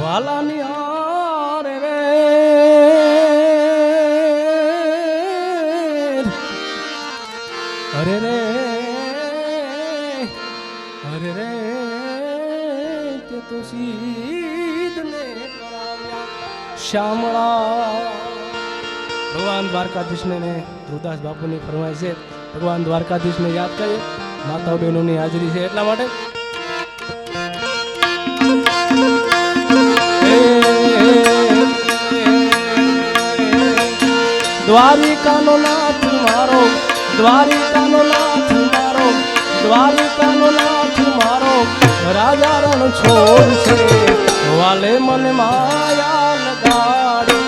વાલાની હારે રે. અરે રે અરે રે તે સીધને શ્યામળા ભગવાન દ્વારકાધીશને ને ધ્રુવદાસ બાપુની ફરમાય છે. ભગવાન દ્વારકાધીશને યાદ કરીએ માતાઓ બહેનોની હાજરી છે એટલા માટે દ્વારિકાનો નાથ મારો દ્વારિકાનો નાથ મારો દ્વારિકાનો નાથ મારો. રાજા રણ છોડ છે વાલે મને માયા લગાડી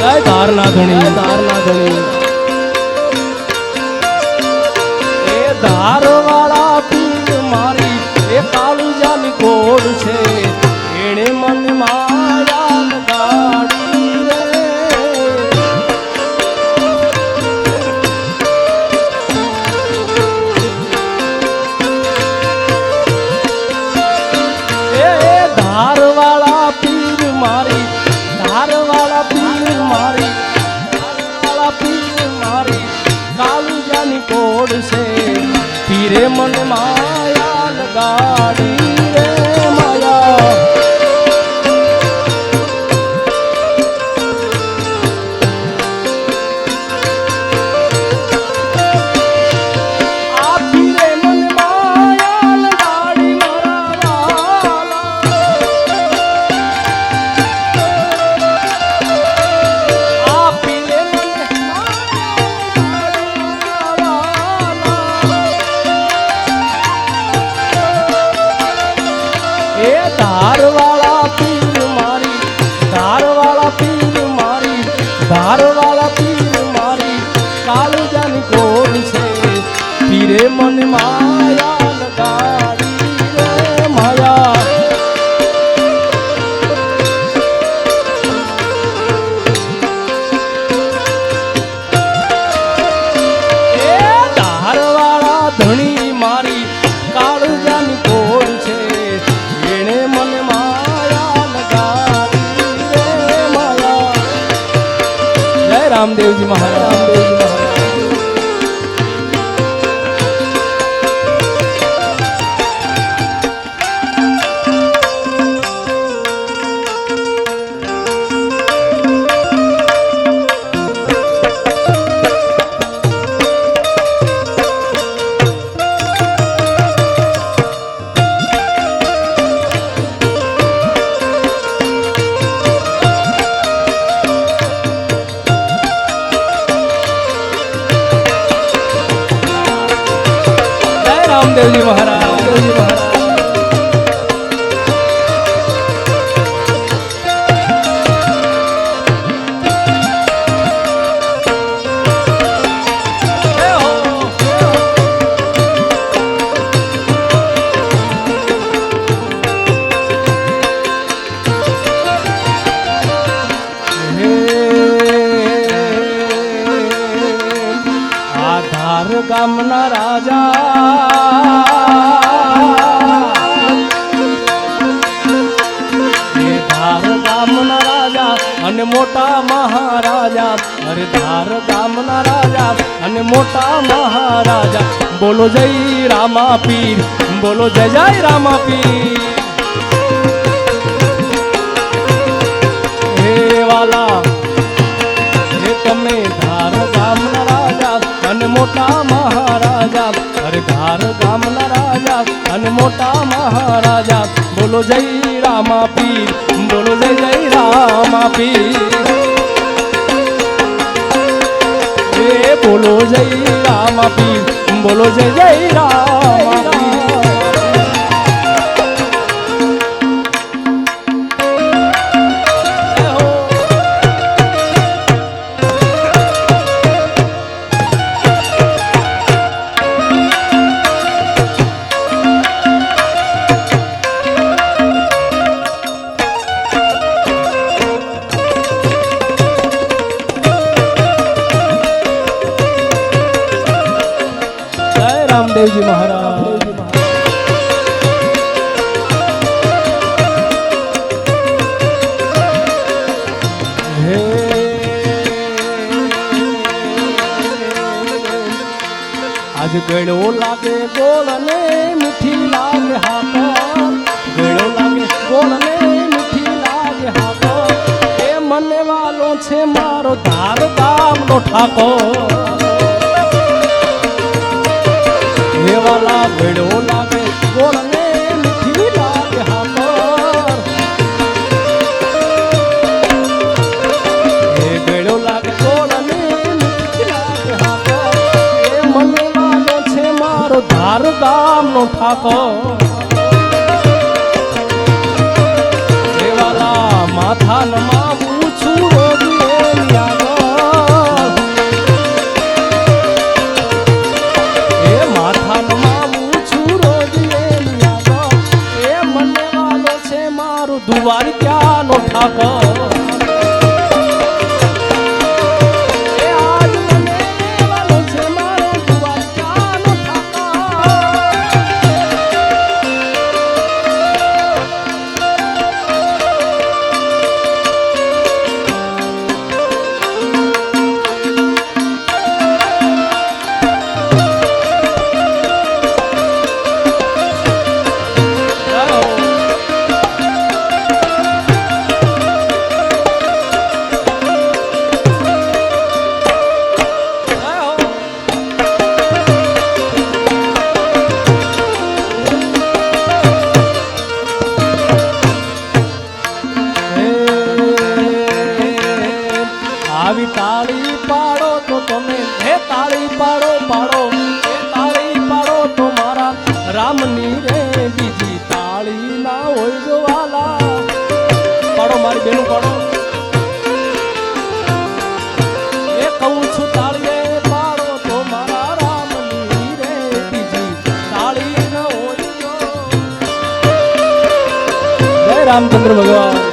રે ધારના ધણી તારના ધણી એ ધારવાળા પીર મારી એ કાળુજાની કોડ છે. પીરે રામદેવજી મહારાજ ગામના રાજા અને મહારાજા બોલો જય રામા પીર બોલો જય જય રામા પીર હે વાલા હે તમે ધાર ગામના રાજા અને મોટા મહારાજા અરે ધાર ગામના રાજા અને મોટા મહારાજા બોલો જય રામા પીર બોલો જય જય રામા પીર જય રામ બોલો જય જય રામા. રામદેવજી મહારાજ. આજ ગળો લાગે ગોળ ને મીઠી લાગે હાથા. ગળો લાગે ગોળ ને મીઠી લાગે હાથા. એ મને વાલો છે મારો ધાર નો ઠાકોર. મેળો લાગે ગોળને મીઠી લાગે હાપર એ મેળો લાગે ગોળને મીઠી મારું દુવાર ક્યાંનો ઠાકર. આવી તાળી પાડો તો તમે હે તાળી પાડો પાડો. હે તાળી પાડો તો મારા રામની રે, બીજી તાળી ના હોય જો વાલા પાડો મારી બેનું, પાડો. એ કહું છું પાડો તો મારા રામની બીજી તાળી હોય જો જય રામચંદ્ર ભગવાન.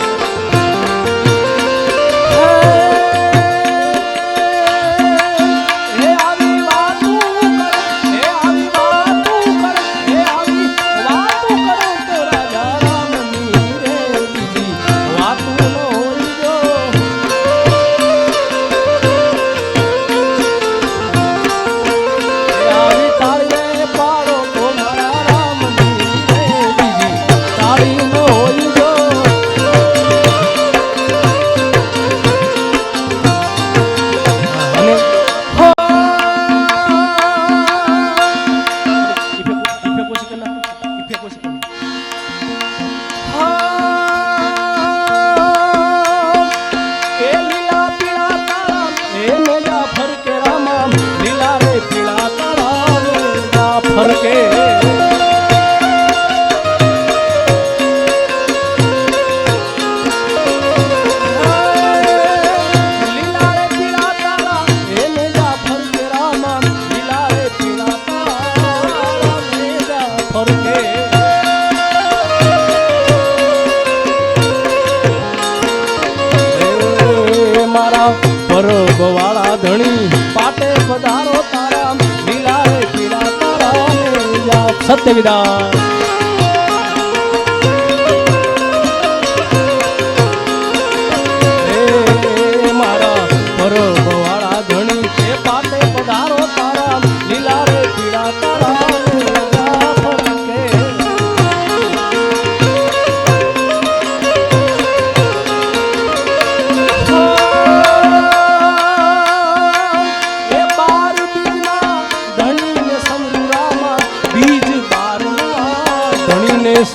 선대입니다.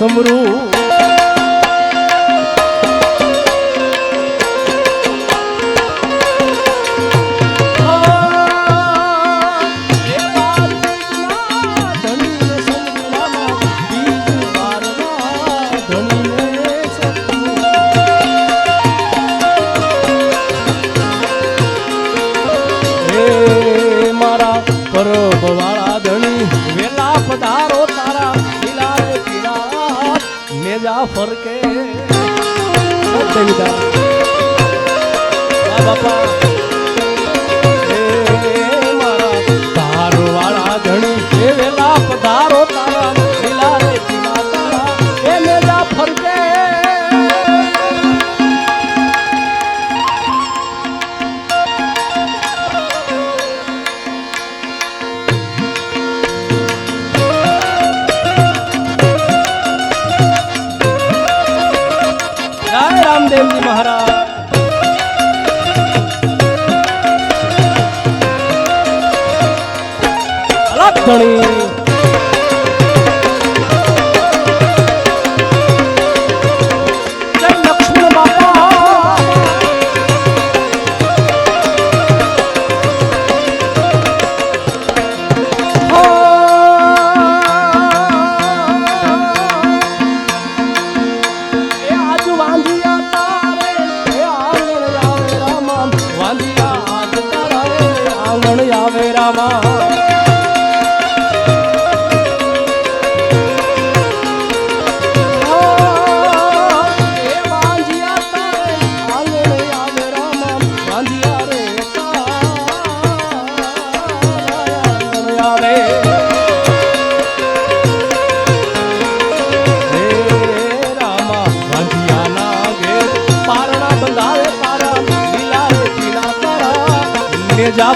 সমরু યા ફરકે. બાપા.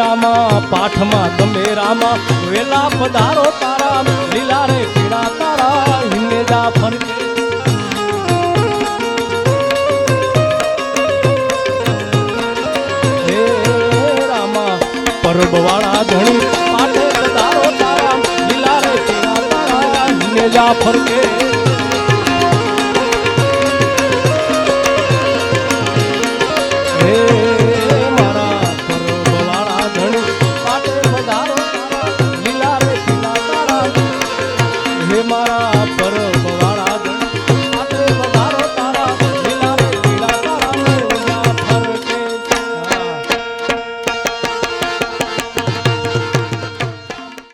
રામા, પાઠમાં તમે રામા, વેલા પધારો તારા, લીલા રે પીડા તારા હિંગેજા ફરકે. રામા પરબવાળા ધણી, પાઠે પધારો તારા, લીલા રે પીડા તારા હિંગેજા ફરકે.